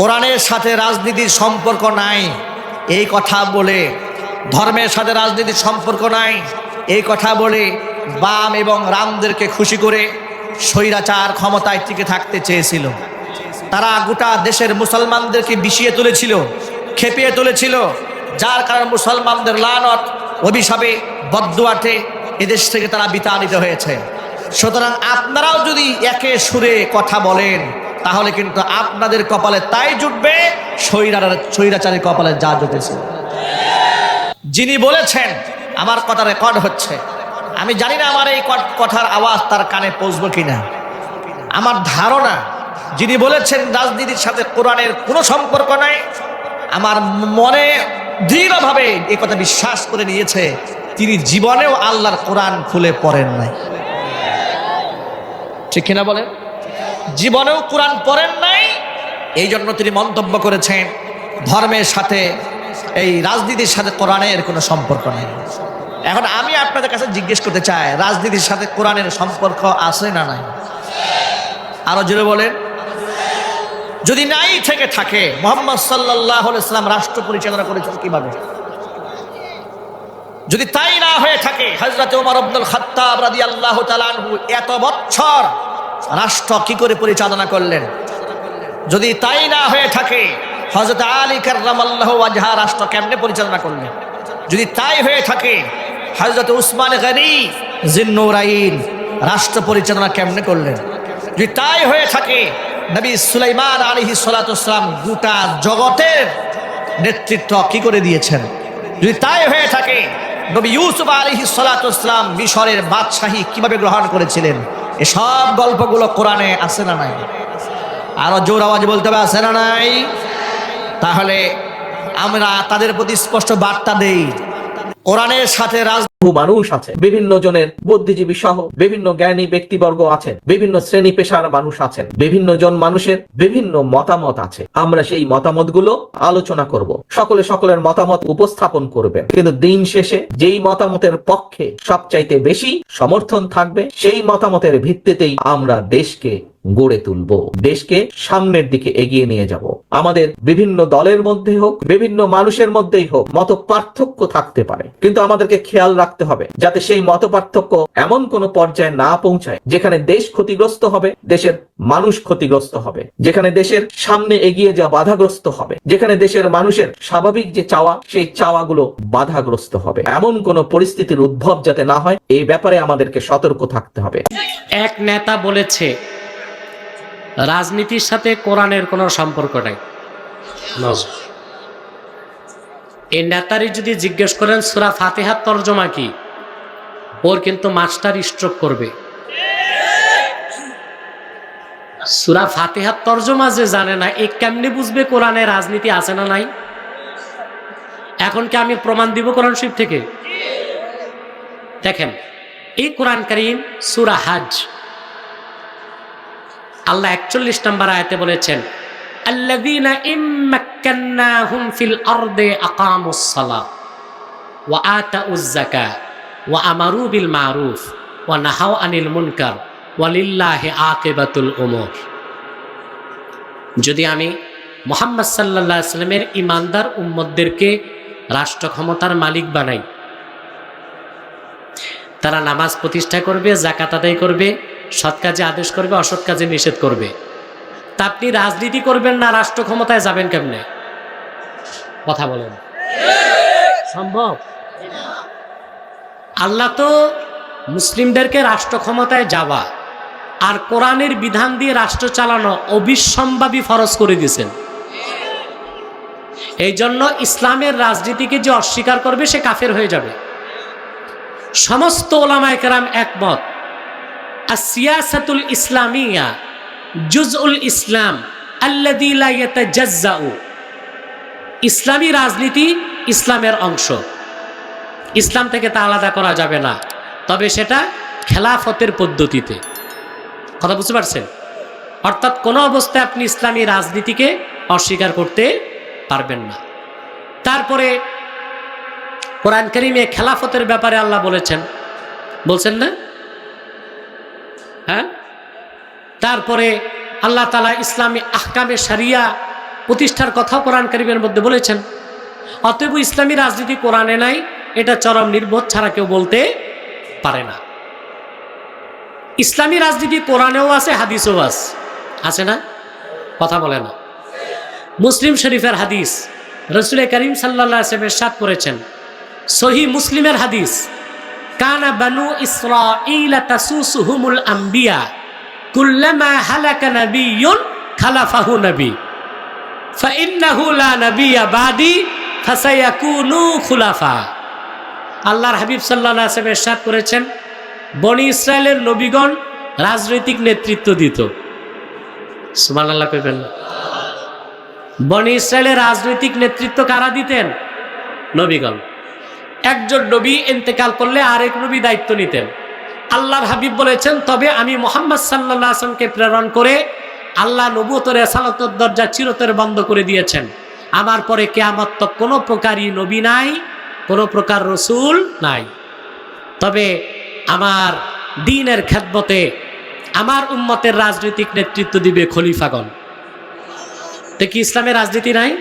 কোরআনের সাথে রাজনীতির সম্পর্ক নাই। এই কথা বলে, ধর্মের সাথে রাজনীতির সম্পর্ক নাই। এই কথা বলে বাম এবং রামদেরকে খুশি করে স্বৈরাচার ক্ষমতায় টিকে থাকতে চেয়েছিল। তারা গোটা দেশের মুসলমানদেরকে বিষিয়ে তুলেছিল, খেপিয়ে তুলেছিল। যার কারণে মুসলমানদের লানত, অভিশাপে বদুয়াটে এদেশ থেকে তারা বিতাড়িত হয়েছে। সুতরাং আপনারাও যদি একে সুরে কথা বলেন তাহলে কিন্তু আপনাদের কপালে তাই জুটবে স্বৈরাচারের কপালে যা জুটেছে। যিনি বলেছেন, আমার কথা রেকর্ড হচ্ছে। আমি জানি না আমার এই কথার আওয়াজ তার কানে পৌঁছবো কিনা। আমার ধারণা, যিনি বলেছেন, রাজনীতির সাথে কোরআনের কোনো সম্পর্ক নাই। আমার মনে দৃঢ়ভাবে এই কথা বিশ্বাস করে নিয়েছে, তিনি জীবনেও আল্লাহর কোরআন খুলে পড়েন নাই। ঠিক কিনা বলেন? জীবনেও কোরআন পড়েন নাই। এই জন্য তিনি মন্তব্য করেছেন, ধর্মের সাথে, এই রাজনীতির সাথে কোরআনের কোনো সম্পর্ক নেই। এখন আমি আপনাদের কাছে জিজ্ঞেস করতে চাই, রাজনীতির সাথে কোরআনের সম্পর্ক আছে না নাই? আরও জোরে বলেন। যদি নাই থেকে থাকে, মোহাম্মদ সাল্লাহ ইসলাম রাষ্ট্র পরিচালনা করেছেন কীভাবে? যদি তাই না হয়ে থাকে হজরত উমর আব্দুল খাত্তাব রাদি আল্লাহ এত বছর রাষ্ট্র কি করে পরিচালনা করলেন? যদি তাই না হয়ে থাকে হজরত আলী কার্লামাল্লাহ আজহা রাষ্ট্র কেমনে পরিচালনা করলেন? যদি তাই হয়ে থাকে হজরত উসমান গনি, জিন্নুরাইন রাষ্ট্র পরিচালনা কেমনে করলেন? যদি তাই হয়ে থাকে, নবী সুলাইমান আলিহি সালাতাম গোটা জগতের নেতৃত্ব কি করে দিয়েছেন? যদি তাই হয়ে থাকে, নবী ইউসুফ আলিহি সালাতাম মিশরের বাদশাহী কীভাবে গ্রহণ করেছিলেন? এসব গল্পগুলো কোরআনে আছে না নাই? আরও জোর আওয়াজ বলতে হবে, আছে না নাই? তাহলে আমরা তাদের প্রতি স্পষ্ট বার্তা দেই। কোরআনের সাথে রাজ বহু মানুষ আছে, বিভিন্ন জনের বুদ্ধিজীবী সহ বিভিন্ন জ্ঞানী ব্যক্তিবর্গ আছেন, বিভিন্ন শ্রেণি পেশার মানুষ আছেন, বিভিন্ন জন মানুষের বিভিন্ন মতামত আছে। আমরা সেই মতামতগুলো আলোচনা করব। সকলে সকলের মতামত উপস্থাপন করবেন। কিন্তু দিন শেষে যেই মতামতের পক্ষে সবচাইতে বেশি সমর্থন থাকবে, সেই মতামতের ভিত্তিতেই আমরা দেশকে গড়ে তুলব। দেশকে সামনের দিকে এগিয়ে নিয়ে যাব। আমাদের বিভিন্ন দলের মধ্যে হোক, বিভিন্ন মানুষের মধ্যেই হোক মত পার্থক্য থাকতে পারে। কিন্তু আমাদেরকে খেয়াল রাখতে হবে, যাতে সেই মত পার্থক্য এমন কোন পর্যায়ে না পৌঁছায়, যেখানে দেশ ক্ষতিগ্রস্ত হবে, দেশের মানুষ ক্ষতিগ্রস্ত হবে, যেখানে দেশের সামনে এগিয়ে যাওয়া বাধাগ্রস্ত হবে, যেখানে দেশের মানুষের স্বাভাবিক যে চাওয়া, সেই চাওয়াগুলো বাধাগ্রস্ত হবে। এমন কোন পরিস্থিতির উদ্ভব যাতে না হয়, এই ব্যাপারে আমাদেরকে সতর্ক থাকতে হবে। এক নেতা বলেছে রাজনীতির সাথে কোরআনের কোনো সম্পর্ক নাই। এই নেতারই যদি জিজ্ঞেস করেন সুরা ফাতেহার তর্জমা কি? ওর কিন্তু মাস্টার স্ট্রোক করবে। সুরা ফাতেহার তর্জমা যে জানে না এ কেমনি বুঝবে কোরআনে রাজনীতি আছে না নাই? এখন কি আমি প্রমাণ দিব কোরআন শরীফ থেকে? দেখেন এই কোরআন করিম সুরা হাজ আল্লাহ একচল্লিশ নম্বর আয়তে বলেছেন ওয়া আনিল মুনকার যদি আমি মোহাম্মদ সাল্লামের ইমানদার উম্মদদেরকে রাষ্ট্র ক্ষমতার মালিক বানাই, তারা নামাজ প্রতিষ্ঠা করবে জাকাত আদায় করবে সৎ কাজে আদেশ করবে, অসৎ কাজে নিষেধ করবে। তা আপনি রাজনীতি করবেন না, রাষ্ট্র ক্ষমতায় যাবেন কেমনে? কথা বলেন। সম্ভব? আল্লাহ তো মুসলিমদেরকে রাষ্ট্র ক্ষমতায় যাওয়া আর কোরআনের বিধান দিয়ে রাষ্ট্র চালানো অবিসম্ভাবী ফরজ করে দিয়েছেন। এই জন্য ইসলামের রাজনীতিকে যে অস্বীকার করবে, সে কাফের হয়ে যাবে। সমস্ত ওলামায় কেরাম একমত। আর সিয়াসাতুল ইসলামিয়া জুজউল ইসলাম ইয়াতাজাজ্জাউ ইসলামী রাজনীতি ইসলামের অংশ। ইসলাম থেকে তা আলাদা করা যাবে না। তবে সেটা খেলাফতের পদ্ধতিতে। কথা বুঝতে পারছেন? অর্থাৎ কোনো অবস্থায় আপনি ইসলামী রাজনীতিকে অস্বীকার করতে পারবেন না। তারপরে কোরআন করিমে খেলাফতের ব্যাপারে আল্লাহ বলেছেন। বলছেন না? হ্যাঁ? তারপরে আল্লাহ তালা ইসলামী আহকামে সারিয়া প্রতিষ্ঠার কথা কোরআন কারিমের মধ্যে বলেছেন। অতএব ইসলামী রাজনীতি কোরআনে নাই, এটা চরম নির্বোধ ছাড়া কেউ বলতে পারে না। ইসলামী রাজনীতি কোরআনেও আছে, হাদিসেও আছে। আছে না? কথা বলে না। মুসলিম শরীফের হাদিস রসুল করিম সাল্লাহ আসলামের সাত করেছেন। সহি মুসলিমের হাদিস কানা বানু ইসরাঈল তাসুসুহুমুল আম্বিয়া, কুল্লামা হালাকা নাবিয়্যুন খালাফাহু নবী। ফাইন্নাহু লা নাবিয়্যা বাদি, ফাসায়াকুনু খুলাফা। আল্লাহর হাবিব সাল্লাল্লাহু আলাইহি ওয়াসাল্লাম ইরশাদ করেছেন, বনি ইসরায়েলের নবীগণ রাজনৈতিক নেতৃত্ব দিত। সুবহানাল্লাহ কইবেন না। বনি ইসরায়েলের রাজনৈতিক নেতৃত্ব কারা দিতেন? নবীগণ। একজন নবী ইন্তেকাল করলে আরেক নবী দায়িত্ব নিতেন। আল্লাহর হাবিব বলেছেন, তবে আমি মোহাম্মদ সাল্লাহ আসলামকে প্রেরণ করে আল্লাহ নবুতর এসালতর দরজা চিরতরে বন্ধ করে দিয়েছেন। আমার পরে কেয়ামত তক কোনো প্রকারই নবী নাই, কোনো প্রকার রসুল নাই। তবে আমার দিনের খেদমতে আমার উম্মতের রাজনৈতিক নেতৃত্ব দিবে খলিফাগণ। তো কি ইসলামের রাজনীতি নাই?